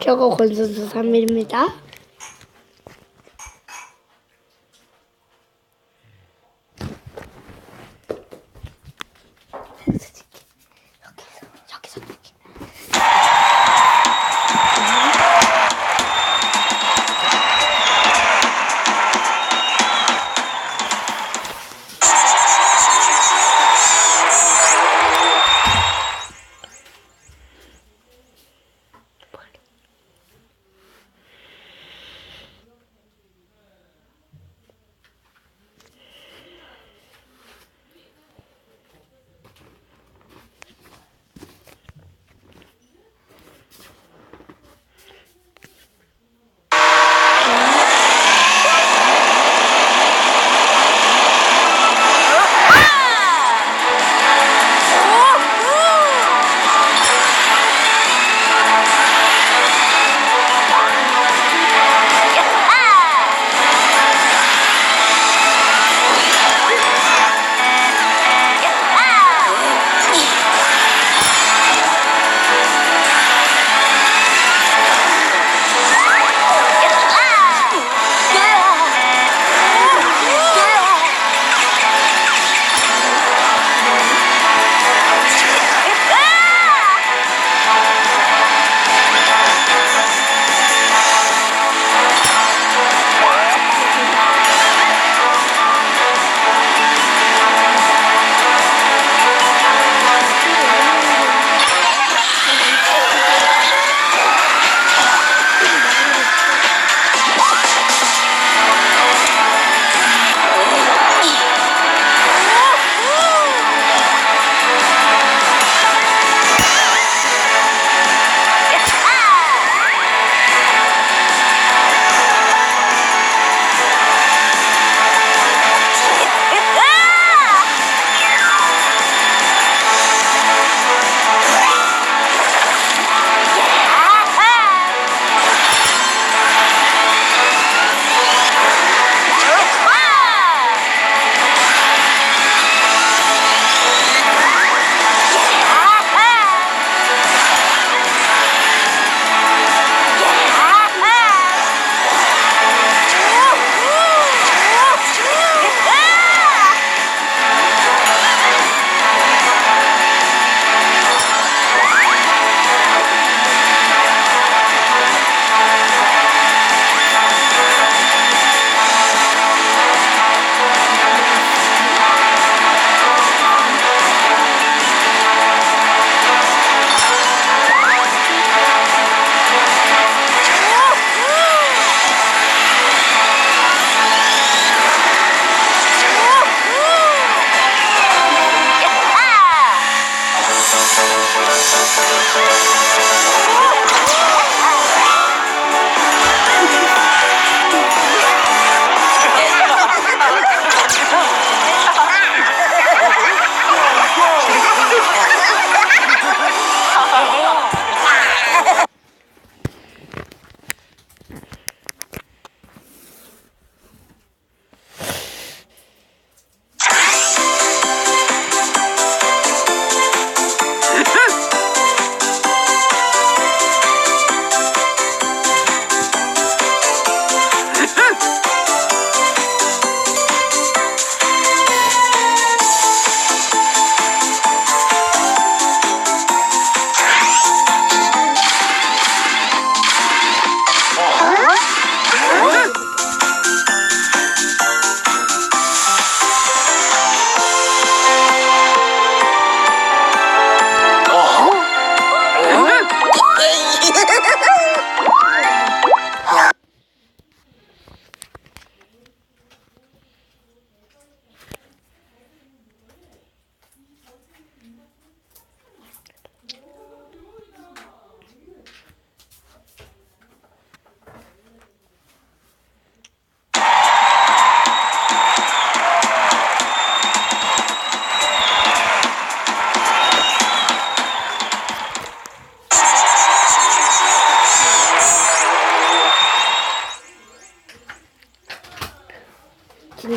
저거 권선수 3일입니다.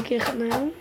진흙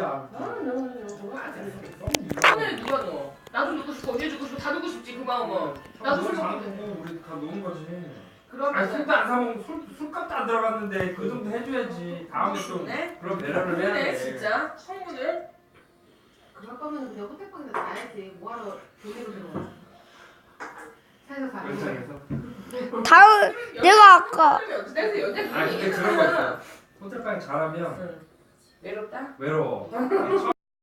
하나만 빌리자. 손을 누가 넣어? 나도 넣고 싶고 언니 주고 싶고 다 넣고 싶지 그 마음은. 나도 술잘 먹고 먹고 우리 다 노는 거지. 아니 그러면 술도 안 사먹고 술 술값도 안 들어갔는데 그 정도 해줘야지. 다음에 좀 네? 그런 배려를 해야 돼. 진짜 청문을 그럴 거면 그냥 호텔방에서 자야지. 뭐하러 교대로 들어와. 자는 거야. 연장해서. 다음 내가 아까 내가 연애 아니 근데 그런 거 있어. 호텔방에 잘하면 외롭다? 외로워.